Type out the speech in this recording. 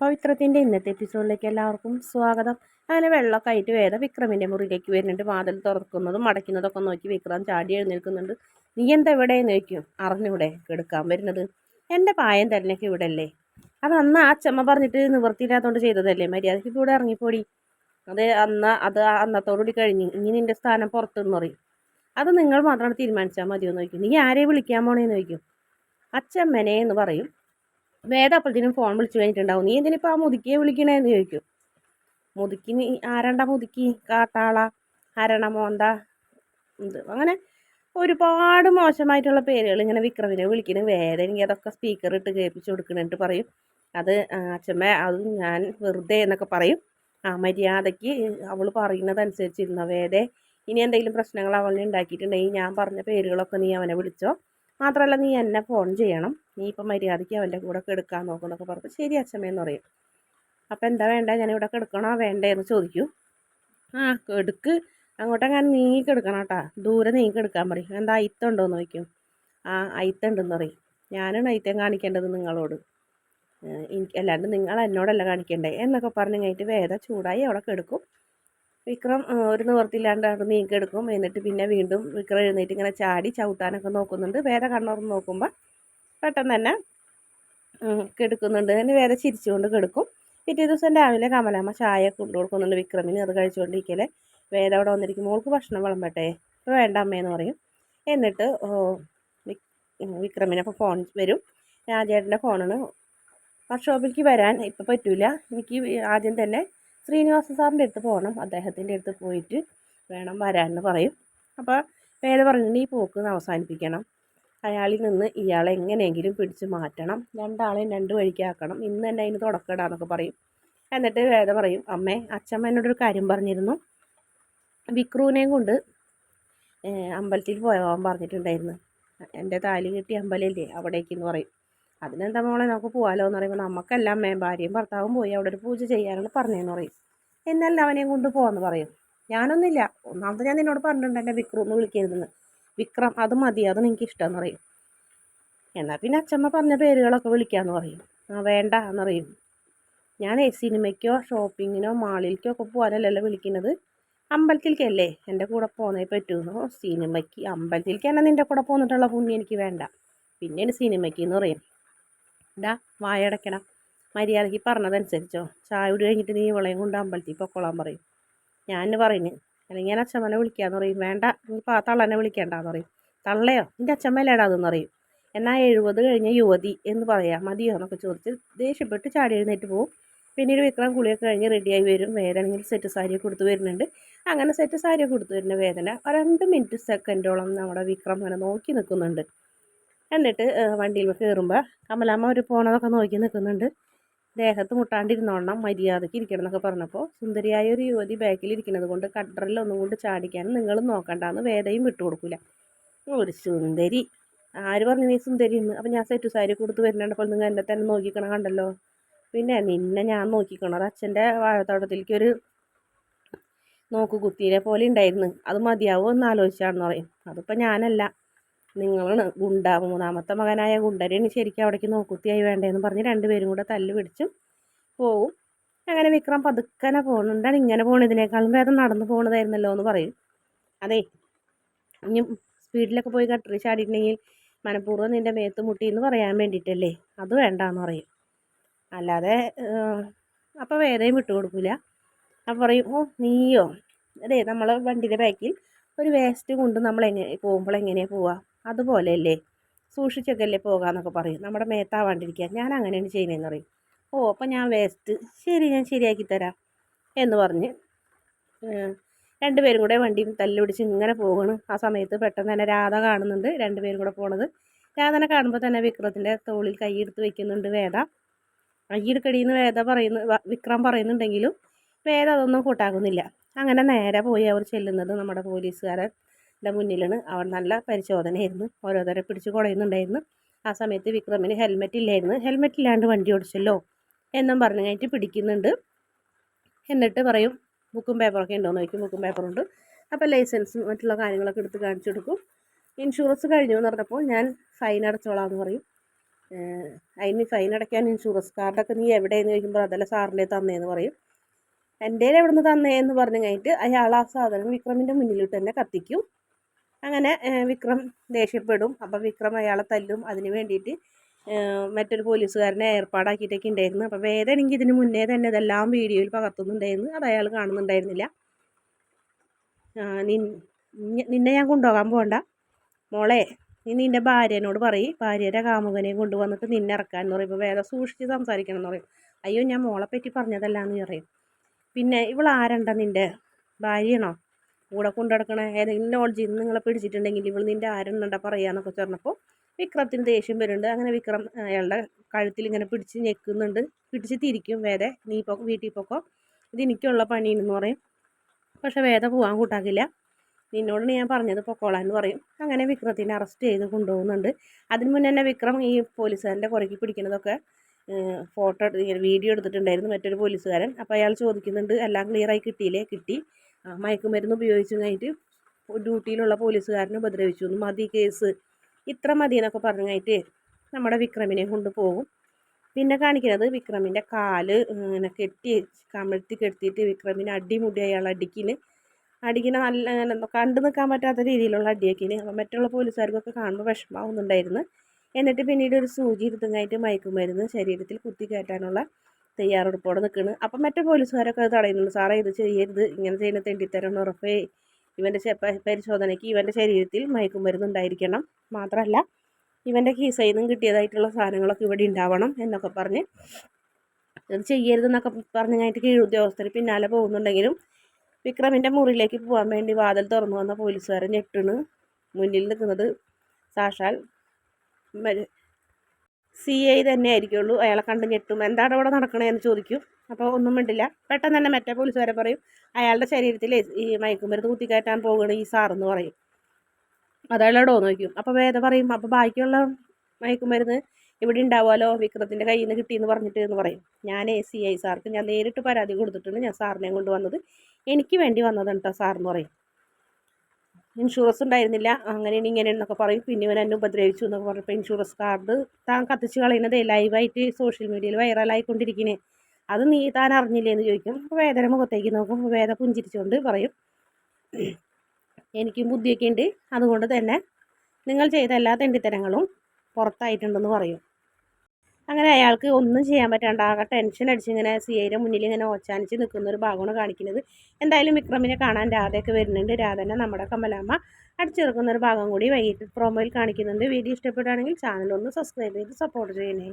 പവിത്രത്തിന്റെ ഇന്നത്തെ എപ്പിസോഡിലേക്ക് എല്ലാവർക്കും സ്വാഗതം. അങ്ങനെ വെള്ളമൊക്കെ ആയിട്ട് വേറെ വിക്രമിന്റെ മുറിയിലേക്ക് വരുന്നുണ്ട്. വാതിൽ തുറക്കുന്നതും അടയ്ക്കുന്നതൊക്കെ നോക്കി വിക്രം ചാടി എഴുന്നേൽക്കുന്നുണ്ട്. നീ എന്താ ഇവിടെ നോക്കും അറിഞ്ഞൂടെ കെടുക്കാൻ വരുന്നത്? എന്റെ പായം തന്നെയൊക്കെ ഇവിടെ അല്ലേ അത് അന്ന് ആ അച്ഛമ്മ പറഞ്ഞിട്ട് നിവൃത്തിയില്ലാത്തതുകൊണ്ട് ചെയ്തതല്ലേ? മര്യാദയ്ക്ക് ഇവിടെ ഇറങ്ങിപ്പോടി. അത് അന്ന് അത് അന്നത്തോടുകൂടി കഴിഞ്ഞ്. ഇനി നിന്റെ സ്ഥാനം പുറത്തുനിന്ന് പറയും. അത് നിങ്ങൾ മാത്രമാണ് തീരുമാനിച്ചാൽ മതിയോ നോക്കും നീ ആരെ വിളിക്കാൻ പോണേന്ന് നോക്കും അച്ഛമ്മനെ എന്ന് പറയും. വേദ അപ്പോഴത്തേനും ഫോൺ വിളിച്ചു കഴിഞ്ഞിട്ടുണ്ടാവും. നീ എന്തിനിപ്പോൾ ആ മുതുക്കിയെ വിളിക്കണേന്ന്? ചോദിക്കും. മുതുക്കി നീ ആരണ്ട മുതുക്കി? കാട്ടാള? ഹരണ മോന്ത ഇത് അങ്ങനെ ഒരുപാട് മോശമായിട്ടുള്ള പേരുകൾ ഇങ്ങനെ വിക്രമിനെ വിളിക്കുന്നു വേദ എനിക്ക് അതൊക്കെ സ്പീക്കർ ഇട്ട് കേൾപ്പിച്ച് കൊടുക്കണിട്ട് പറയും. അത് അച്ഛമ്മ അത് ഞാൻ വെറുതെ എന്നൊക്കെ പറയും. ആ മര്യാദയ്ക്ക് അവൾ പറയുന്നതനുസരിച്ചിരുന്ന വേദേ? ഇനി എന്തെങ്കിലും പ്രശ്നങ്ങൾ അവളിനെ ഉണ്ടാക്കിയിട്ടുണ്ടെങ്കിൽ ഞാൻ പറഞ്ഞ പേരുകളൊക്കെ നീ അവനെ വിളിച്ചോ? മാത്രമല്ല നീ എന്നെ ഫോൺ ചെയ്യണം. നീ ഇപ്പം മര്യാദയ്ക്ക് അവന്റെ കൂടെ കെടുക്കാൻ നോക്കുന്നൊക്കെ പറഞ്ഞു ശരി അച്ഛമ്മയെന്ന് പറയും. അപ്പം എന്താ വേണ്ട? ഞാൻ ഇവിടെ കിടക്കണോ വേണ്ടേ? എന്ന് ചോദിക്കൂ. ആ കെടുക്ക് അങ്ങോട്ടെങ്ങനെ നീങ്ങി കെടുക്കണം കേട്ടാ. ദൂരെ നീങ്ങി കിടക്കാൻ പറയും. എന്താ അയിത്തുണ്ടോ എന്ന് ചോദിക്കും. ആ അയിത്തുണ്ടെന്ന് പറയും. ഞാനാണ് അയിത്തം കാണിക്കേണ്ടത് നിങ്ങളോട്. എനിക്ക് അല്ലാണ്ട് നിങ്ങൾ എന്നോടല്ല കാണിക്കേണ്ടേ? എന്നൊക്കെ പറഞ്ഞു കഴിഞ്ഞിട്ട് വേദ ചൂടായി അവിടെ കിടക്കും വിക്രം ഒരു നിവർത്തിയില്ലാണ്ട് അവിടെ നീക്കെടുക്കും എന്നിട്ട് പിന്നെ വീണ്ടും വിക്രം എഴുന്നേറ്റ് ഇങ്ങനെ ചാടി ചവിട്ടാനൊക്കെ നോക്കുന്നുണ്ട്. വേദ കണ്ണുറന്ന് നോക്കുമ്പോൾ പെട്ടെന്ന് തന്നെ കെടുക്കുന്നുണ്ട്. അതിന് വേദ ചിരിച്ചുകൊണ്ട് കെടുക്കും. പിറ്റേ ദിവസം രാവിലെ കമലാമ്മ ചായ കൊണ്ടു കൊടുക്കുന്നുണ്ട് വിക്രമിന്. അത് കഴിച്ചുകൊണ്ടിരിക്കലെ വേദ അവിടെ വന്നിരിക്കുമ്പോൾ മോൾക്ക് ഭക്ഷണം വിളമ്പട്ടെ? ഇപ്പോൾ വേണ്ട അമ്മയെന്ന് പറയും. എന്നിട്ട് വിക്രമിനെ അപ്പോൾ ഫോൺ വരും. രാജേട്ടന്റെ ഫോണാണ് വർക്ക്ഷോപ്പിലേക്ക് വരാൻ ഇപ്പോൾ പറ്റില്ല എനിക്ക് ആദ്യം തന്നെ ശ്രീനിവാസ സാറിന്റെ അടുത്ത് പോകണം. അദ്ദേഹത്തിന്റെ അടുത്ത് പോയിട്ട് വേണം വരാമെന്ന് പറയും. അപ്പോൾ വേദ പറഞ്ഞിട്ട് ഈ പോക്ക് അവസാനിപ്പിക്കണം. അയാളിൽ നിന്ന് ഇയാളെ എങ്ങനെയെങ്കിലും പിടിച്ച് മാറ്റണം. രണ്ടാളെയും രണ്ട് വഴിക്കാക്കണം ഇന്ന് തന്നെ അതിന് തുടക്കമിടാന്നൊക്കെ പറയും. എന്നിട്ട് വേദ പറയും അമ്മേ അച്ഛമ്മ എന്നോടൊരു കാര്യം പറഞ്ഞിരുന്നു. വിക്രുവിനെയും കൊണ്ട് അമ്പലത്തിൽ പോകാൻ പറഞ്ഞിട്ടുണ്ടായിരുന്നു. എന്റെ താലി കെട്ടി അമ്പലമല്ലേ അവിടേക്കെന്ന് പറയും. അതിനെന്താ മോളെ നമുക്ക് പോകാമല്ലോ എന്ന് പറയുമ്പോൾ നമുക്കെല്ലാം അമ്മേ ഭാര്യയും ഭർത്താവും പോയി അവിടെ ഒരു പൂജ ചെയ്യാനാണ് പറഞ്ഞതെന്ന് പറയും. എന്നല്ല അവനെയും കൊണ്ട് പോകാമെന്ന് പറയും. ഞാനൊന്നുമില്ല. ഒന്നാമത് ഞാൻ നിന്നോട് പറഞ്ഞിട്ടുണ്ട് എന്റെ വിക്രം എന്ന് വിളിക്കരുതെന്ന്. വിക്രം അത് മതി അത് നിങ്ങൾക്ക് ഇഷ്ടമെന്ന് പറയും. എന്നാൽ പിന്നെ അച്ഛമ്മ പറഞ്ഞ പേരുകളൊക്കെ വിളിക്കാമെന്ന് പറയും. ആ വേണ്ട എന്ന് പറയും. ഞാൻ സിനിമയ്ക്കോ ഷോപ്പിങ്ങിനോ മാളിലേക്കോ ഒക്കെ പോകാനല്ലല്ലോ വിളിക്കുന്നത്. അമ്പലത്തിലേക്കല്ലേ എന്റെ കൂടെ പോകുന്നേ പറ്റുമെന്ന് സിനിമയ്ക്ക് അമ്പലത്തിലേക്ക് തന്നെ നിന്റെ കൂടെ പോന്നിട്ടുള്ള പുണ്യം എനിക്ക് വേണ്ട. പിന്നെ സിനിമയ്ക്ക് എന്ന് പറയും. ഡാ വായടക്കണം മര്യാദയ്ക്ക് പറഞ്ഞതനുസരിച്ചോ. ചായ കൂടി കഴിഞ്ഞിട്ട് നീ ഇവളെയും കൊണ്ട് അമ്പലത്തിൽ പൊക്കോളാൻ പറയും. ഞാൻ പറയുന്നു അല്ലെങ്കിൽ ഞാൻ അച്ഛമ്മനെ വിളിക്കാന്ന് പറയും. വേണ്ട നീ പാ തള്ളനെ വിളിക്കേണ്ടെന്ന് പറയും. തള്ളയോ? നിന്റെ അച്ഛമ്മയിലേടാ അതെന്ന് പറയും. എന്നാൽ എഴുപത് കഴിഞ്ഞ യുവതി എന്ന് പറയാം മതിയോ എന്നൊക്കെ ചോദിച്ച് ദേഷ്യപ്പെട്ട് ചാടി എഴുന്നേറ്റ് പോവും. പിന്നീട് വിക്രം കുളിയൊക്കെ കഴിഞ്ഞ് റെഡിയായി വരും. വേദനയിൽ സെറ്റ് സാരിയൊക്കെ കൊടുത്തു വരുന്നുണ്ട്. അങ്ങനെ സെറ്റ് സാരിയൊക്കെ കൊടുത്തു വരുന്ന വേദന രണ്ട് മിനിറ്റ് സെക്കൻഡോളം നമ്മുടെ വിക്രം അങ്ങനെ നോക്കി നിൽക്കുന്നുണ്ട്. എന്നിട്ട് വണ്ടിയിൽ കയറുമ്പോൾ കമലാമ്മ ഒരു പോണതൊക്കെ നോക്കി നിൽക്കുന്നുണ്ട് ദേഹത്ത് മുട്ടാണ്ടിരുന്നോണം മര്യാദയ്ക്ക് ഇരിക്കണം എന്നൊക്കെ പറഞ്ഞപ്പോൾ സുന്ദരിയായ ഒരു യുവതി ബാക്കിൽ ഇരിക്കുന്നത് കൊണ്ട് കട്ടറിലൊന്നും കൊണ്ട് ചാടിക്കാനും നിങ്ങളും നോക്കണ്ടെന്ന് വേദയും വിട്ടുകൊടുക്കില്ല ഒരു സുന്ദരി. ആര് പറഞ്ഞു നീ സുന്ദരി എന്ന്? അപ്പം ഞാൻ സെറ്റു സാരി കൊടുത്ത് വരുന്നുണ്ടപ്പോൾ നിങ്ങൾ എന്നെ തന്നെ നോക്കിക്കണം കണ്ടല്ലോ. പിന്നെ നിന്നെ ഞാൻ നോക്കിക്കണം. അത് അച്ഛന്റെ വാഴത്തോട്ടത്തിലേക്ക് ഒരു നോക്കുകുത്തിയെ പോലെ ഉണ്ടായിരുന്നു. അത് മതിയാവോ എന്ന് ആലോചിച്ചാണെന്ന് പറയും. അതിപ്പോൾ ഞാനല്ല. നിങ്ങളാണ് ഗുണ്ട മൂന്നാമത്തെ മകനായ ഗുണ്ടരേണ് ശരിക്കും അവിടേക്ക് നോക്കുത്തിയായി വേണ്ടതെന്ന് പറഞ്ഞ് രണ്ടുപേരും കൂടെ തല്ല് പിടിച്ചും പോവും. അങ്ങനെ വിക്രം പതുക്കനെ പോകുന്നുണ്ടാണ് ഇങ്ങനെ പോകണതിനേക്കാളും ഭേദം നടന്നു പോകണതായിരുന്നല്ലോ എന്ന് പറയും. അതെ ഇനി സ്പീഡിലൊക്കെ പോയി കട്ടറി ചാടിയിട്ടുണ്ടെങ്കിൽ മനഃപൂർവം നിന്റെ മേത്ത് മുട്ടി എന്ന് പറയാൻ വേണ്ടിയിട്ടല്ലേ? അത് വേണ്ടാന്ന് പറയും. അല്ലാതെ അപ്പോൾ വേദയും വിട്ടുകൊടുക്കില്ല അപ്പോൾ പറയും ഓ നീയോ? അതെ നമ്മൾ വണ്ടിയുടെ ബാക്കിൽ ഒരു വേസ്റ്റ് കൊണ്ട് നമ്മൾ എങ്ങനെ പോകുമ്പോൾ എങ്ങനെയാണ് പോവുക അതുപോലെയല്ലേ? സൂക്ഷിച്ചൊക്കെ അല്ലേ പോകാമെന്നൊക്കെ പറയും. നമ്മുടെ മേത്താവാണ്ടിരിക്കുക. ഞാൻ അങ്ങനെയാണ് ചെയ്യുന്നതെന്ന് പറയും. ഓ അപ്പം ഞാൻ വേസ്റ്റ്. ശരി ഞാൻ ശരിയാക്കി തരാം. എന്ന് പറഞ്ഞ് രണ്ടുപേരും കൂടെ വണ്ടിയിൽ തല്ലു പിടിച്ച് ഇങ്ങനെ പോകണം ആ സമയത്ത് പെട്ടെന്ന് തന്നെ രാധ കാണുന്നുണ്ട്. രണ്ടുപേരും കൂടെ പോണത്. രാധനെ കാണുമ്പോൾ തന്നെ വിക്രത്തിന്റെ തോളിൽ കൈയെടുത്ത് വെക്കുന്നുണ്ട് വേദ. കൈയെടുക്കടിയെന്ന് വേദ പറയുന്നു വിക്രം പറയുന്നുണ്ടെങ്കിലും വേദ അതൊന്നും കൂട്ടാക്കുന്നില്ല. അങ്ങനെ നേരെ പോയി അവർ ചെല്ലുന്നത് നമ്മുടെ പോലീസുകാരൻ. ന്റെ മുന്നിലാണ്. അവൻ നല്ല പരിശോധനയായിരുന്നു. ഓരോരുത്തരെ പിടിച്ച് കുടയുന്നുണ്ടായിരുന്നു ആ സമയത്ത് വിക്രമിന് ഹെൽമെറ്റ് ഇല്ലായിരുന്നു. ഹെൽമെറ്റ് ഇല്ലാണ്ട് വണ്ടി ഓടിച്ചല്ലോ എന്നും പറഞ്ഞു കഴിഞ്ഞിട്ട് പിടിക്കുന്നുണ്ട്. എന്നിട്ട് പറയും ബുക്കും പേപ്പറൊക്കെ ഉണ്ടോയെന്ന് ചോദിക്കും. ബുക്കും പേപ്പറുണ്ട് അപ്പോൾ ലൈസൻസും മറ്റുള്ള കാര്യങ്ങളൊക്കെ എടുത്ത് കാണിച്ചു കൊടുക്കും. ഇൻഷുറൻസ് കഴിഞ്ഞു എന്ന് പറഞ്ഞപ്പോൾ ഞാൻ ഫൈൻ അടച്ചോളാം എന്ന് പറയും അതിന് ഫൈൻ അടയ്ക്കാൻ ഇൻഷുറൻസ് കാർഡൊക്കെ നീ എവിടെയെന്ന് ചോദിക്കുമ്പോൾ അതല്ല സാറിന്റെ തന്നേന്ന് പറയും. എന്റെ എവിടെ നിന്ന് തന്നേന്ന് പറഞ്ഞു കഴിഞ്ഞിട്ട് അയാൾ ആ സാധനം വിക്രമിന്റെ മുന്നിലിട്ട് തന്നെ കത്തിക്കും. അങ്ങനെ വിക്രം ദേഷ്യപ്പെടും. അപ്പോൾ വിക്രം അയാളെ തല്ലും. അതിന് വേണ്ടിയിട്ട് മറ്റൊരു പോലീസുകാരനെ ഏർപ്പാടാക്കിയിട്ടൊക്കെ ഉണ്ടായിരുന്നു. അപ്പോൾ വേദനെങ്കിൽ ഇതിന് മുന്നേ തന്നെ ഇതെല്ലാം വീഡിയോയിൽ പകർത്തുന്നുണ്ടായിരുന്നു. അത് അയാൾ കാണുന്നുണ്ടായിരുന്നില്ല. നിന്നെ- ഞാൻ കൊണ്ടുപോകാൻ പോകണ്ട. മോളെ നീ നിന്റെ ഭാര്യനോട് പറയും. ഭാര്യയുടെ കാമുകനെ കൊണ്ടുവന്നിട്ട് നിന്നെ ഇറക്കാൻ എന്ന് പറയും. ഇപ്പോൾ വേറെ സൂക്ഷിച്ച് സംസാരിക്കണം എന്ന് പറയും. അയ്യോ ഞാൻ മോളെ പറ്റി പറഞ്ഞതല്ല എന്ന് പറയും. പിന്നെ ഇവൾ നിന്റെ ഭാര്യയാണോ? കൂടെ കൊണ്ടു നടക്കണ. ഏതെങ്കിലും ലോഡ്ജിൽ നിങ്ങളെ പിടിച്ചിട്ടുണ്ടെങ്കിൽ ഇവൾ നിന്റെ ആരെണ്ണണ്ട പറയാന്നൊക്കെ പറഞ്ഞപ്പോൾ വിക്രത്തിന് ദേഷ്യം വരുന്നുണ്ട്. അങ്ങനെ വിക്രം അയാളുടെ കഴുത്തിൽ ഇങ്ങനെ പിടിച്ച് ഞെക്കുന്നുണ്ട്. പിടിച്ച് തിരിക്കും വേദ നീ ഇപ്പോൾ വീട്ടിൽ പോക്കോ. ഇത് എനിക്കുള്ള പണിയെന്ന് പറയും. പക്ഷെ വേദ പോകാൻ കൂട്ടാക്കില്ല. നിന്നോട് ഞാൻ പറഞ്ഞത് പൊക്കോളാൻ എന്ന് പറയും. അങ്ങനെ വിക്രത്തിനെ അറസ്റ്റ് ചെയ്ത് കൊണ്ടുപോകുന്നുണ്ട്. അതിന് മുന്നേ തന്നെ വിക്രം ഈ പോലീസുകാരന്റെ കുറയ്ക്ക് പിടിക്കുന്നതൊക്കെ ഫോട്ടോ എടുത്ത് വീഡിയോ എടുത്തിട്ടുണ്ടായിരുന്നു മറ്റൊരു പോലീസുകാരൻ. അപ്പോൾ അയാൾ ചോദിക്കുന്നുണ്ട് എല്ലാം ക്ലിയറായി കിട്ടിയില്ലേ? കിട്ടി. മയക്കുമരുന്ന് ഉപയോഗിച്ചു കഴിഞ്ഞിട്ട് ഡ്യൂട്ടിയിലുള്ള പോലീസുകാരനെ ഉപദ്രവിച്ചു. മതി കേസ്. ഇത്ര മതി എന്നൊക്കെ പറഞ്ഞു കഴിഞ്ഞിട്ട് നമ്മുടെ വിക്രമിനെ കൊണ്ടുപോകും പിന്നെ കാണിക്കുന്നത് വിക്രമിന്റെ കാൽ ഇങ്ങനെ കെട്ടി കമഴ്ത്തി കെട്ടിയിട്ട് വിക്രമിനെ അടിമുടി അയാൾ അടിക്കിന്. അടിക്കിന് നല്ല കണ്ടു നിൽക്കാൻ പറ്റാത്ത രീതിയിലുള്ള അടിയൊക്കെയാണ്. അപ്പം മറ്റുള്ള പോലീസുകാർക്കൊക്കെ കാണുമ്പോൾ വിഷമാവുന്നുണ്ടായിരുന്നു. എന്നിട്ട് പിന്നീട് ഒരു സൂചി എടുത്തുങ്ങായിട്ട് മയക്കുമരുന്ന് ശരീരത്തിൽ കുത്തി കയറ്റാനുള്ള തയ്യാറെടുപ്പോടെ നിൽക്കുന്നത് അപ്പം മറ്റേ പോലീസുകാരൊക്കെ അത് തടയുന്നുണ്ട്. സാറേ ഇത് ചെയ്യരുത്. ഇങ്ങനെ ചെയ്യുന്ന തെണ്ടിത്തരണം ഉറപ്പേ. ഇവന്റെ പരിശോധനയ്ക്ക് ഇവന്റെ ശരീരത്തിൽ മയക്കുമരുന്ന് ഉണ്ടായിരിക്കണം. മാത്രമല്ല ഇവന്റെ കീസയിൽ നിന്നും കിട്ടിയതായിട്ടുള്ള സാധനങ്ങളൊക്കെ ഇവിടെ ഉണ്ടാവണം എന്നൊക്കെ പറഞ്ഞ് ഇത് ചെയ്യരുതെന്നൊക്കെ പറഞ്ഞു കഴിഞ്ഞിട്ട് കീഴുദ്യോഗസ്ഥർ പിന്നാലെ പോകുന്നുണ്ടെങ്കിലും വിക്രമിന്റെ മുറിയിലേക്ക് പോകാൻ വേണ്ടി വാതിൽ തുറന്നു വന്ന പോലീസുകാരൻ ഞെട്ടിണ്. മുന്നിൽ നിൽക്കുന്നത് സാക്ഷാൽ സി ഐ തന്നെ ആയിരിക്കുള്ളൂ അയാളെ കണ്ട് ഞെട്ടും. എന്താണ് ഇവിടെ നടക്കണതെന്ന് ചോദിക്കും. അപ്പോൾ ഒന്നും മിണ്ടില്ല. പെട്ടെന്ന് തന്നെ മറ്റേ വരെ പറയും അയാളുടെ ശരീരത്തിൽ ഈ മയക്കുമരുന്ന് കുത്തിക്കയറ്റാൻ പോവുകയാണ് ഈ സാറെന്ന് പറയും. അതയാളോടോ നോക്കും അപ്പോൾ വേദ പറയും അപ്പോൾ ബാക്കിയുള്ള മയക്കുമരുന്ന് ഇവിടെ ഉണ്ടാവുമല്ലോ? വിക്രത്തിന്റെ കയ്യിൽ നിന്ന് കിട്ടിയെന്ന് പറഞ്ഞിട്ട് എന്ന് പറയും. ഞാൻ എ സി ഐ സാർക്ക് ഞാൻ നേരിട്ട് പരാതി കൊടുത്തിട്ടുണ്ട് ഞാൻ സാറിനെ കൊണ്ട് വന്നത്. എനിക്ക് വേണ്ടി വന്നതാണ് കേട്ടോ സാറെന്ന് പറയും. ഇൻഷുറൻസ് ഉണ്ടായിരുന്നില്ല. അങ്ങനെ ഇങ്ങനെ എന്നൊക്കെ പറയും. പിന്നെ ഇവൻ എന്നെ ഉപദ്രവിച്ചു എന്നൊക്കെ പറഞ്ഞപ്പോൾ ഇൻഷുറൻസ് കാർഡ് താൻ കത്തിച്ച് കളയുന്നത് ലൈവായിട്ട് സോഷ്യൽ മീഡിയയിൽ വൈറലായിക്കൊണ്ടിരിക്കണേ അത് നീ താൻ അറിഞ്ഞില്ലേ എന്ന് ചോദിക്കും. അപ്പോൾ വേദന മുഖത്തേക്ക് നോക്കും. വേദന പുഞ്ചിരിച്ചുകൊണ്ട് പറയും. എനിക്കും ബുദ്ധിയൊക്കെ ഉണ്ട് അതുകൊണ്ട് തന്നെ നിങ്ങൾ ചെയ്ത എല്ലാ തെണ്ടിത്തരങ്ങളും പുറത്തായിട്ടുണ്ടെന്ന് പറയും. അങ്ങനെ അയാൾക്ക് ഒന്നും ചെയ്യാൻ പറ്റാണ്ട് ആകെ ടെൻഷൻ അടിച്ച് ഇങ്ങനെ സി ഐയുടെ മുന്നിൽ ഇങ്ങനെ ഓച്ചാനിച്ച് നിൽക്കുന്ന ഒരു ഭാഗമാണ് കാണിക്കുന്നത്. എന്തായാലും വിക്രമിനെ കാണാൻ രാധയൊക്കെ വരുന്നുണ്ട്. രാധനെ നമ്മുടെ കമലാമ്മ അടിച്ചിറക്കുന്ന ഒരു ഭാഗം കൂടി വൈകിട്ട് പ്രൊമോയിൽ കാണിക്കുന്നുണ്ട്. വീഡിയോ ഇഷ്ടപ്പെടുകയാണെങ്കിൽ ചാനൽ ഒന്ന് സബ്സ്ക്രൈബ് ചെയ്ത് സപ്പോർട്ട് ചെയ്യണേ.